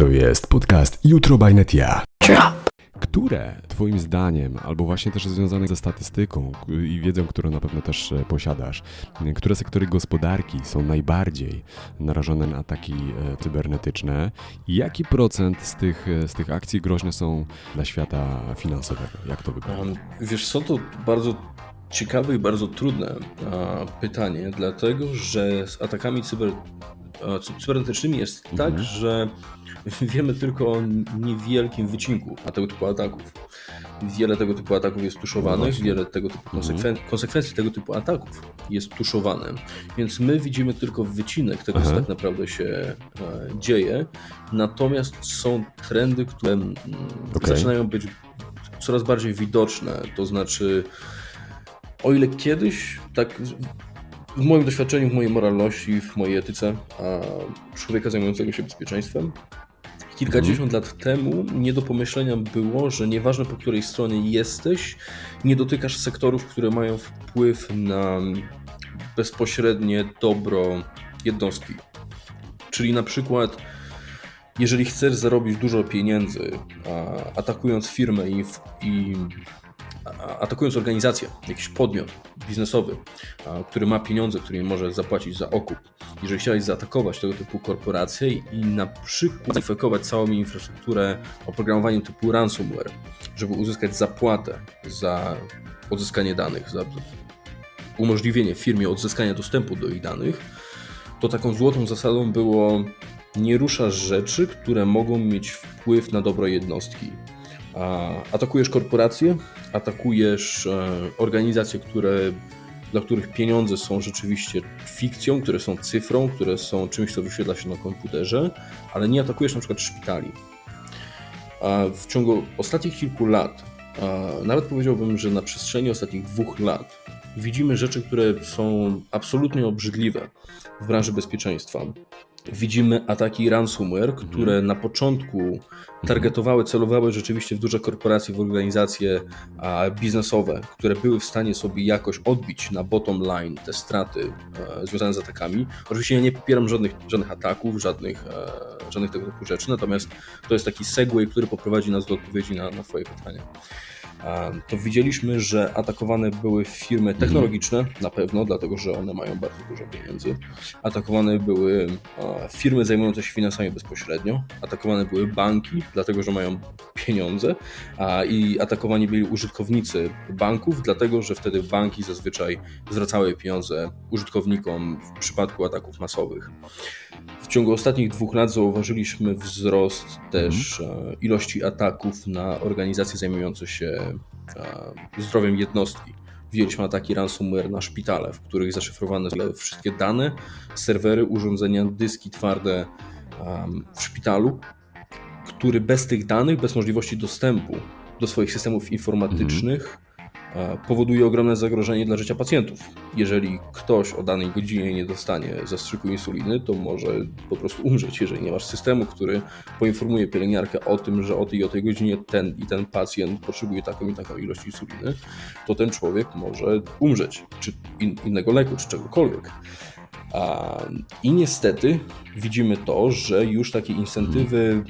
To jest podcast Jutro by Netia. Drop. Które Twoim zdaniem, albo właśnie też związane ze statystyką i wiedzą, którą na pewno też e, posiadasz, które sektory gospodarki są najbardziej narażone na ataki e, cybernetyczne i jaki procent z tych, e, z tych akcji groźne są dla świata finansowego? Jak to wygląda? Wiesz co, to bardzo ciekawe i bardzo trudne pytanie, dlatego że z atakami cyber, cybernetycznymi jest tak, że wiemy tylko o niewielkim wycinku na tego typu ataków. Wiele tego typu ataków jest tuszowanych, wiele tego typu konsekwen- konsekwencji tego typu ataków jest tuszowane, więc my widzimy tylko wycinek tego, co tak naprawdę się e, dzieje, natomiast są trendy, które mm, Okej. zaczynają być coraz bardziej widoczne. To znaczy, o ile kiedyś, tak w moim doświadczeniu, w mojej moralności, w mojej etyce a człowieka zajmującego się bezpieczeństwem, kilkadziesiąt lat temu nie do pomyślenia było, że nieważne po której stronie jesteś, nie dotykasz sektorów, które mają wpływ na bezpośrednie dobro jednostki. Czyli na przykład jeżeli chcesz zarobić dużo pieniędzy, atakując firmę i, i atakując organizację, jakiś podmiot biznesowy, który ma pieniądze, który może zapłacić za okup, jeżeli chciałeś zaatakować tego typu korporacje i na przykład zainfekować całą infrastrukturę oprogramowaniem typu ransomware, żeby uzyskać zapłatę za odzyskanie danych, za umożliwienie firmie odzyskania dostępu do ich danych, to taką złotą zasadą było nie ruszasz rzeczy, które mogą mieć wpływ na dobro jednostki. Atakujesz korporacje, atakujesz e, organizacje, które, dla których pieniądze są rzeczywiście fikcją, które są cyfrą, które są czymś, co wyświetla się na komputerze, ale nie atakujesz na przykład szpitali. W ciągu ostatnich kilku lat, nawet powiedziałbym, że na przestrzeni ostatnich dwóch lat, widzimy rzeczy, które są absolutnie obrzydliwe w branży bezpieczeństwa. Widzimy ataki ransomware, które na początku targetowały, celowały rzeczywiście w duże korporacje, w organizacje biznesowe, które były w stanie sobie jakoś odbić na bottom line te straty e, związane z atakami. Oczywiście ja nie popieram żadnych, żadnych ataków, żadnych, e, żadnych tego typu rzeczy, natomiast to jest taki segway, który poprowadzi nas do odpowiedzi na, na Twoje pytanie. To widzieliśmy, że atakowane były firmy technologiczne, na pewno, dlatego że one mają bardzo dużo pieniędzy. Atakowane były firmy zajmujące się finansami bezpośrednio. Atakowane były banki, dlatego że mają pieniądze. I atakowani byli użytkownicy banków, dlatego że wtedy banki zazwyczaj zwracały pieniądze użytkownikom w przypadku ataków masowych. W ciągu ostatnich dwóch lat zauważyliśmy wzrost też e, ilości ataków na organizacje zajmujące się zdrowiem jednostki. Widzieliśmy ataki ransomware na szpitale, w których zaszyfrowane są wszystkie dane, serwery, urządzenia, dyski twarde w szpitalu, który bez tych danych, bez możliwości dostępu do swoich systemów informatycznych powoduje ogromne zagrożenie dla życia pacjentów. Jeżeli ktoś o danej godzinie nie dostanie zastrzyku insuliny, to może po prostu umrzeć. Jeżeli nie masz systemu, który poinformuje pielęgniarkę o tym, że o tej i o tej godzinie ten i ten pacjent potrzebuje taką i taką ilość insuliny, to ten człowiek może umrzeć, czy in, innego leku, czy czegokolwiek. I niestety widzimy to, że już takie incentywy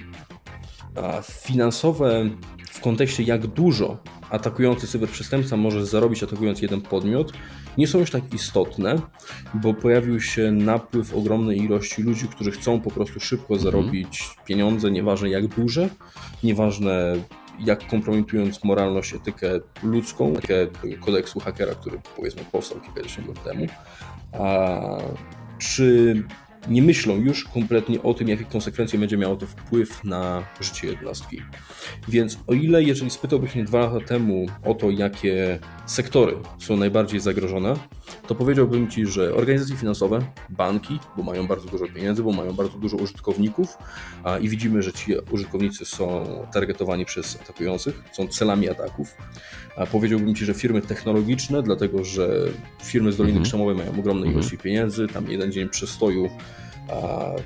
finansowe w kontekście jak dużo atakujący cyberprzestępca może zarobić atakując jeden podmiot, nie są już tak istotne, bo pojawił się napływ ogromnej ilości ludzi, którzy chcą po prostu szybko zarobić pieniądze, nieważne jak duże, nieważne jak kompromitując moralność, etykę ludzką, etykę kodeksu hakera, który powiedzmy powstał kilkadziesiąt lat temu, a czy nie myślą już kompletnie o tym, jakie konsekwencje będzie miało to wpływ na życie jednostki. Więc o ile, jeżeli spytałbyś mnie dwa lata temu o to, jakie sektory są najbardziej zagrożone, to powiedziałbym Ci, że organizacje finansowe, banki, bo mają bardzo dużo pieniędzy, bo mają bardzo dużo użytkowników i widzimy, że ci użytkownicy są targetowani przez atakujących, są celami ataków. A powiedziałbym Ci, że firmy technologiczne, dlatego że firmy z Doliny Mhm. Krzemowej mają ogromne Mhm. ilości pieniędzy, tam jeden dzień przestoju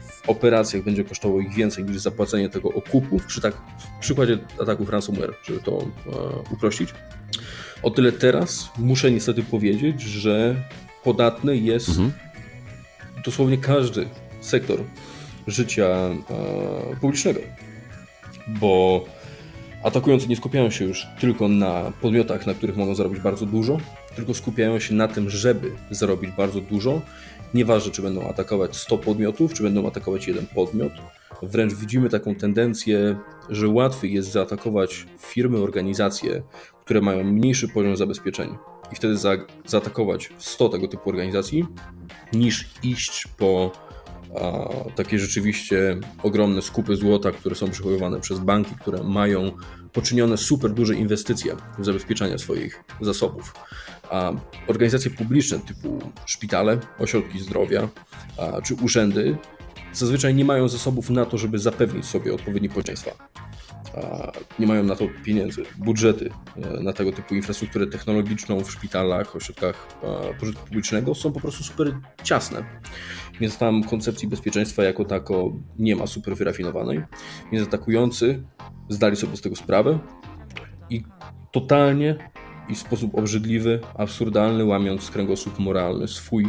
w operacjach będzie kosztowało ich więcej niż zapłacenie tego okupu, przy, tak, w przykładzie ataków ransomware, żeby to e, uprościć. O tyle teraz muszę niestety powiedzieć, że podatny jest Mhm. dosłownie każdy sektor życia e, publicznego. Bo atakujący nie skupiają się już tylko na podmiotach, na których mogą zarobić bardzo dużo, tylko skupiają się na tym, żeby zarobić bardzo dużo. Nieważne, czy będą atakować 100 podmiotów, czy będą atakować jeden podmiot. Wręcz widzimy taką tendencję, że łatwiej jest zaatakować firmy, organizacje, które mają mniejszy poziom zabezpieczeń i wtedy za, zaatakować 100 tego typu organizacji, niż iść po a, takie rzeczywiście ogromne skupy złota, które są przechowywane przez banki, które mają poczynione super duże inwestycje w zabezpieczanie swoich zasobów. A organizacje publiczne typu szpitale, ośrodki zdrowia czy urzędy zazwyczaj nie mają zasobów na to, żeby zapewnić sobie odpowiedni bezpieczeństwa. A, Nie mają na to pieniędzy, budżety e, na tego typu infrastrukturę technologiczną w szpitalach, ośrodkach pożytku publicznego są po prostu super ciasne. Więc tam koncepcji bezpieczeństwa jako tako nie ma super wyrafinowanej. Więc atakujący zdali sobie z tego sprawę i totalnie i w sposób obrzydliwy, absurdalny, łamiąc kręgosłup moralny swój,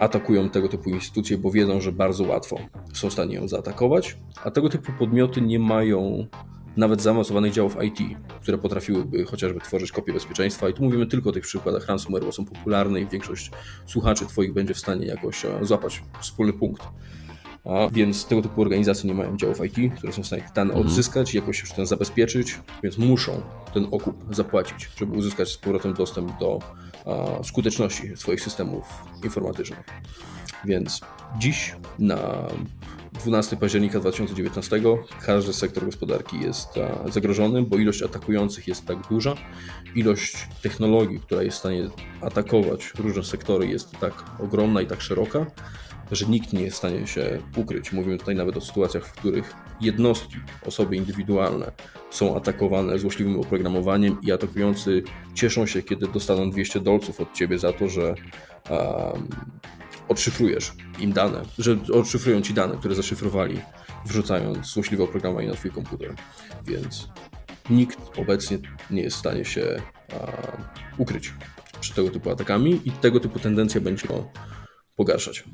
atakują tego typu instytucje, bo wiedzą, że bardzo łatwo są w stanie ją zaatakować, a tego typu podmioty nie mają nawet zaawansowanych działów IT, które potrafiłyby chociażby tworzyć kopie bezpieczeństwa. I tu mówimy tylko o tych przykładach ransomware, bo są popularne i większość słuchaczy Twoich będzie w stanie jakoś e, złapać wspólny punkt. A więc tego typu organizacje nie mają działów IT, które są w stanie dane odzyskać, jakoś już ten zabezpieczyć, więc muszą ten okup zapłacić, żeby uzyskać z powrotem dostęp do a, skuteczności swoich systemów informatycznych. Więc dziś na 12 października 2019 każdy sektor gospodarki jest a, zagrożony, bo ilość atakujących jest tak duża, ilość technologii, która jest w stanie atakować różne sektory jest tak ogromna i tak szeroka, że nikt nie jest w stanie się ukryć. Mówimy tutaj nawet o sytuacjach, w których jednostki, osoby indywidualne są atakowane złośliwym oprogramowaniem i atakujący cieszą się, kiedy dostaną 200 dolców od ciebie za to, że um, odszyfrujesz im dane, że odszyfrują ci dane, które zaszyfrowali, wrzucając złośliwe oprogramowanie na twój komputer. Więc nikt obecnie nie jest w stanie się a, ukryć przed tego typu atakami i tego typu tendencja będzie go pogarszać.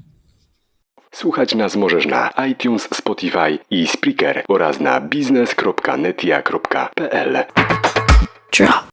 Słuchać nas możesz na iTunes, Spotify i Spreaker oraz na biznes.netia.pl. Drop.